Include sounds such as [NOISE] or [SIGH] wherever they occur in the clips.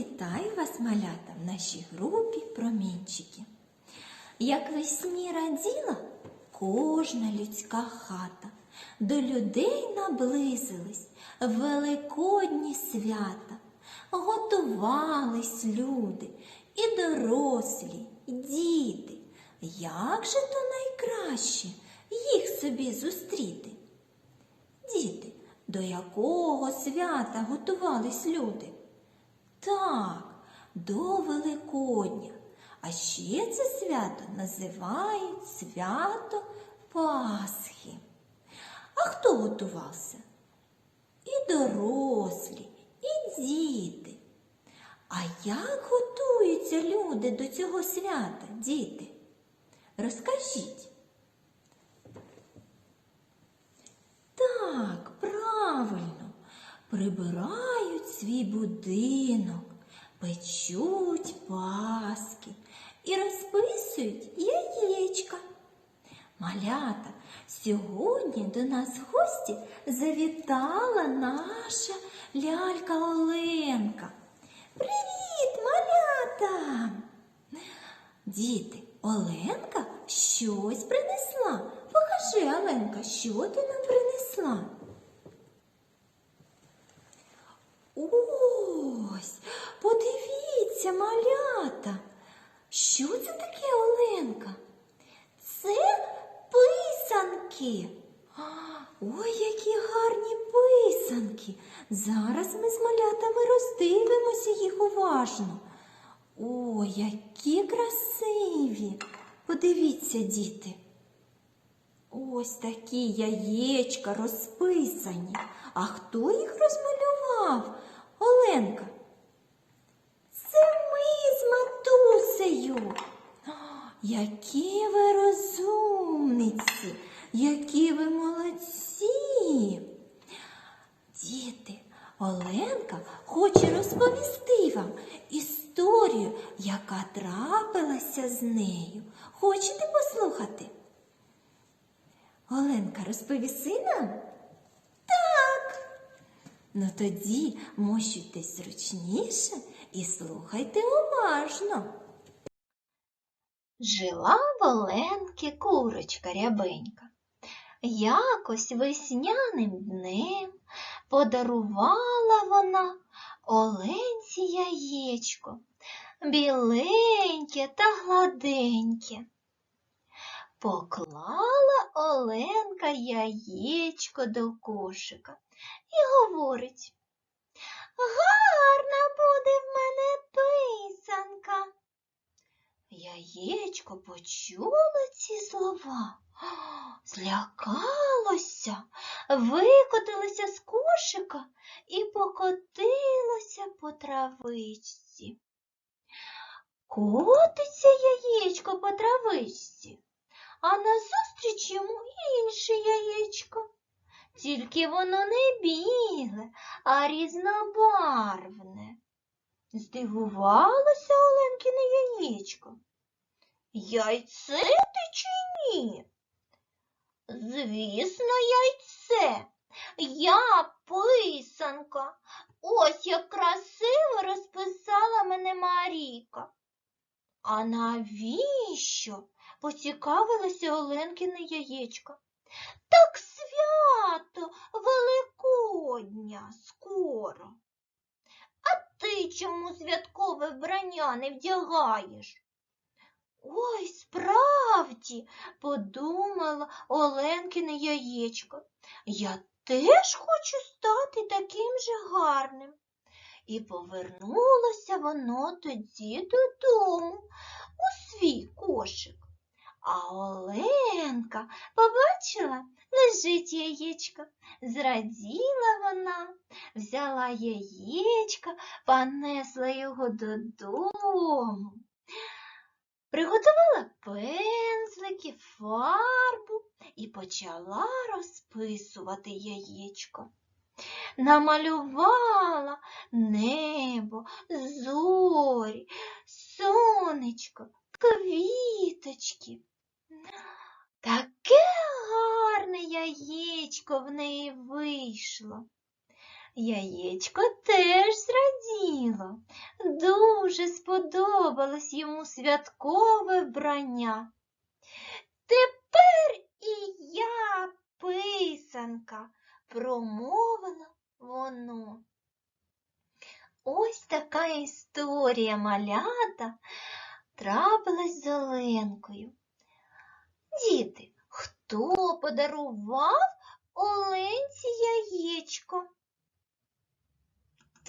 Вітаю вас, малята, в нашій групі промінчики. Як весні раділа кожна людська хата, до людей наблизились великодні свята, готувались люди, і дорослі, і діти. Як же то найкраще їх собі зустріти? Діти, до якого свята готувались люди? Так, до Великодня. А ще це свято називають свято Пасхи. А хто готувався? І дорослі, і діти. А як готуються люди до цього свята, діти? Розкажіть. Так, правильно, прибирають свій будинок, печуть паски і розписують яєчка. Малята, сьогодні до нас в гості завітала наша лялька Оленка. Привіт, малята! Діти, Оленка щось принесла. Покажи, Оленка, що ти нам принесла? Ось, подивіться, малята. Що це таке, Оленка? Це писанки. Ой, які гарні писанки. Зараз ми з малятами роздивимося їх уважно. О, які красиві! Подивіться, діти. Ось такі яєчка розписані. А хто їх розмалював? Оленка. Це ми з матусею. Які ви розумниці, які ви молодці. Діти, Оленка хоче розповісти вам історію, яка трапилася з нею. Хочете послухати? Оленка, розповіси нам? Так. Ну тоді мощуйтесь зручніше і слухайте уважно. Жила в Оленки курочка рябенька. Якось весняним днем подарувала вона Оленці яєчко, біленьке та гладеньке. Поклала Оленка яєчко до кошика і говорить, гарна буде в мене писанка. Яєчко почуло ці слова, [GASPS] злякалося, викотилося з кошика і покотилося по травичці. Котиться яєчко по травичці, а назустріч йому інше яєчко. Тільки воно не біле, а різнобарвне. Здивувалося Оленкине яєчко. Яйце ти чи ні? Звісно, яйце. Я писанка. Ось як красиво розписала мене Маріка. А навіщо? поцікавилося Оленкине яєчко. Так свято Великодня скоро. А ти чому святкове вбрання не вдягаєш? Ой, справді, подумала Оленкине яєчко. Я теж хочу стати таким же гарним. І повернулося воно тоді додому у свій кошик. А Оленка побачила, лежить яєчко. Зраділа вона, взяла яєчко, понесла його додому. Приготувала пензлики, фарбу і почала розписувати яєчко. Намалювала небо, зорі, сонечко, квіточки. Таке гарне яєчко в неї вийшло. Яєчко теж зраділо, дуже сподобалось йому святкове вбрання. Тепер і я писанка, промовило воно. Ось така історія малята трапилась з Оленкою. Діти, хто подарував Оленці яєчко?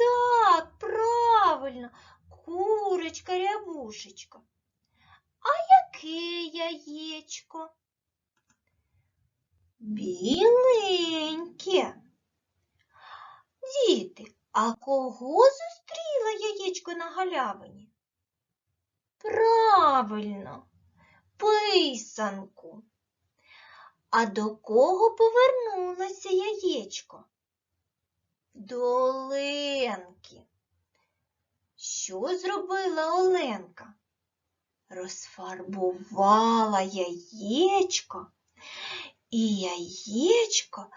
Так, правильно, курочка рябушечка. А яке яєчко? Біленьке. Діти, а кого зустріла яєчко на галявині? Правильно, писанку. А до кого повернулося яєчко? До Оленки. Що зробила Оленка? Розфарбувала яєчко, і яєчко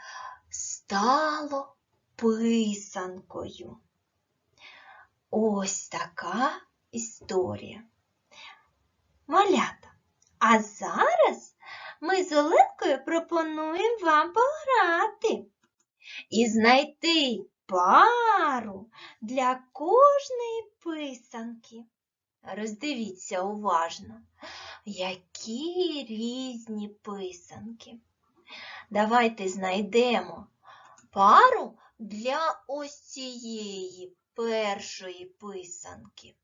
стало писанкою. Ось така історія. Малята, а зараз ми з Оленкою пропонуємо вам пограти і знайти пару для кожної писанки. Роздивіться уважно, які різні писанки. Давайте знайдемо пару для ось цієї першої писанки.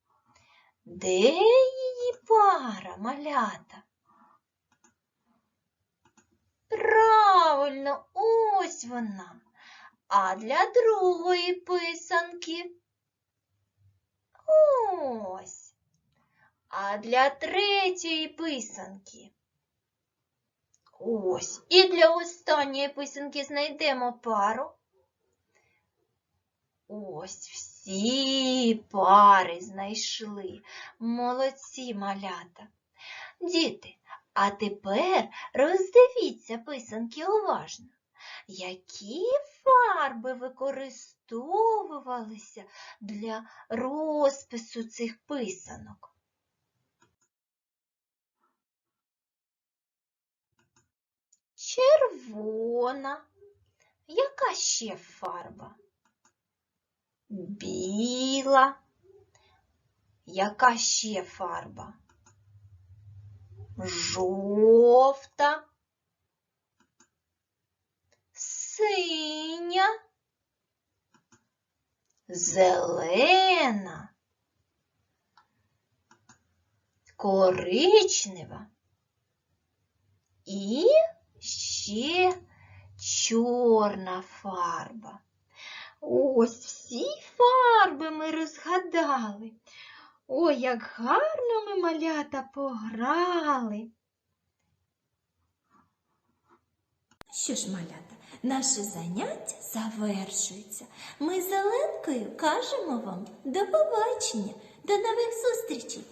Де її пара, малята? Правильно, ось вона. А для другої писанки? Ось. А для третьої писанки? Ось. І для останньої писанки знайдемо пару. Ось всі пари знайшли. Молодці малята. Діти, а тепер роздивіться писанки уважно. Які фарби використовувалися для розпису цих писанок? Червона. Яка ще фарба? Біла. Яка ще фарба? Жовта. Синя. Зелена. Коричнева. І ще чорна фарба. Ось всі фарби ми розгадали. Ой, як гарно ми малята пограли. Що ж, малята, наше заняття завершується. Ми з Оленкою кажемо вам до побачення, до нових зустрічей.